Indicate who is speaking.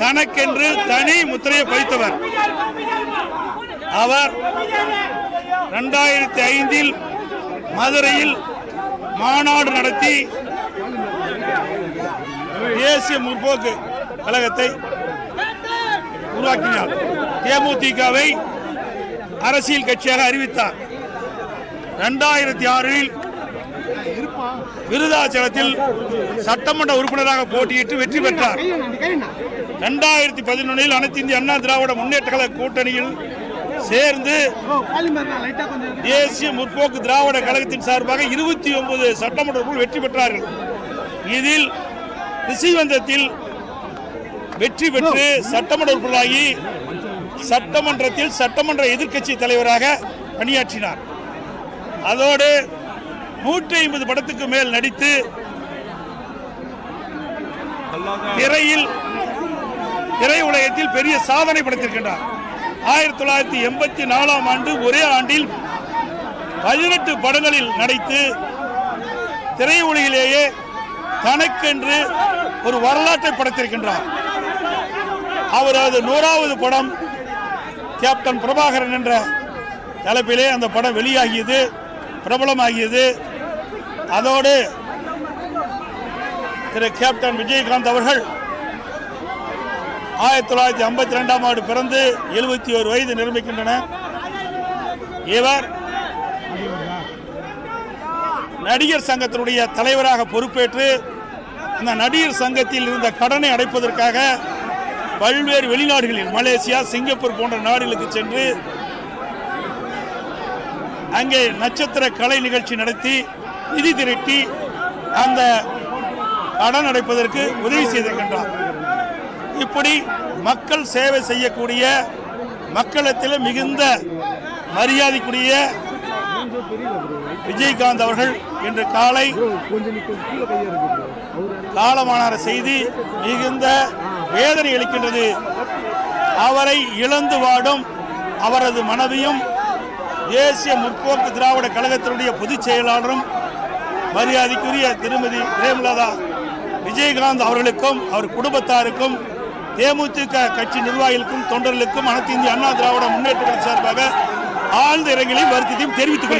Speaker 1: தனக்கென்று தனி முத்திரையை பதித்தவர். அவர் இரண்டாயிரத்தி ஐந்தில் மதுரையில் மாநாடு நடத்தி தேசிய முற்போக்கு கழகத்தை உருவாக்கினார். தேமுதிகவை அரசியல் கட்சியாக அறிவித்தார். இரண்டாயிரத்தி ஆறில் விருதாச்சலத்தில் சட்டமன்ற உறுப்பினராக போட்டியிட்டு வெற்றி பெற்றார். இரண்டாயிரத்தி பதினொன்றில் அனைத்து இந்திய அண்ணா திராவிட முன்னேற்ற கழக கூட்டணியில் சேர்ந்து தேசிய முற்போக்கு திராவிட கழகத்தின் சார்பாக இருபத்தி ஒன்பது சட்டமன்ற வெற்றி பெற்றார்கள். இதில் ரிஷிவந்தத்தில் வெற்றி பெற்று சட்டமன்ற உறுப்பினராகி சட்டமன்றத்தில் சட்டமன்ற எதிர்க்கட்சி தலைவராக பணியாற்றினார். அதோடு நூற்றி ஐம்பது படத்துக்கு மேல் நடித்து திரையில் திரையுலகத்தில் பெரிய சாதனை படைத்திருக்கின்றார். ஆயிரத்தி தொள்ளாயிரத்தி எண்பத்தி நாலாம் ஆண்டு ஒரே ஆண்டில் பதினெட்டு படங்களில் நடித்து திரையுலகிலேயே தனக்கென்று ஒரு வரலாற்றை படைத்திருக்கின்றார். அவரது நூறாவது படம் கேப்டன் பிரபாகரன் என்ற தலைப்பிலே அந்த படம் வெளியாகியது பிரபலமாகியது. அதோடு திரு கேப்டன் விஜயகாந்த் அவர்கள் ஆயிரத்தி தொள்ளாயிரத்தி ஐம்பத்தி ரெண்டாம் ஆண்டு பிறந்து எழுபத்தி ஒரு வயது நிரம்பிக்கின்றன. இவர் நடிகர் சங்கத்தினுடைய தலைவராக பொறுப்பேற்று அந்த நடிகர் சங்கத்தில் இருந்த கடனை அடைப்பதற்காக பல்வேறு வெளிநாடுகளில் மலேசியா சிங்கப்பூர் போன்ற நாடுகளுக்கு சென்று அங்கே நட்சத்திர கலை நிகழ்ச்சி நடத்தி நிதி திரட்டி அந்த கடன் அடைப்பதற்கு உதவி செய்திருக்கின்றார். இப்படி மக்கள் சேவை செய்யக்கூடிய மக்களிடத்தில் மிகுந்த மரியாதைக்குரிய விஜயகாந்த் அவர்கள் இன்று காலை காலமானார செய்தி மிகுந்த வேதனை அளிக்கின்றது. அவரை இழந்து வாடும் அவரது மனைவியும் தேசிய முற்போக்கு திராவிட கழகத்தினுடைய பொதுச் செயலாளரும் மரியாதைக்குரிய திருமதி பிரேமலதா விஜயகாந்த் அவர்களுக்கும் அவர் குடும்பத்தாருக்கும் தேமுதிக கட்சி நிர்வாகிகளுக்கும் தொண்டர்களுக்கும் அனைத்து இந்திய அண்ணா திராவிட முன்னேற்ற சார்பாக ஆழ்ந்த இரங்கலையும் வருத்தத்தையும் தெரிவித்துக்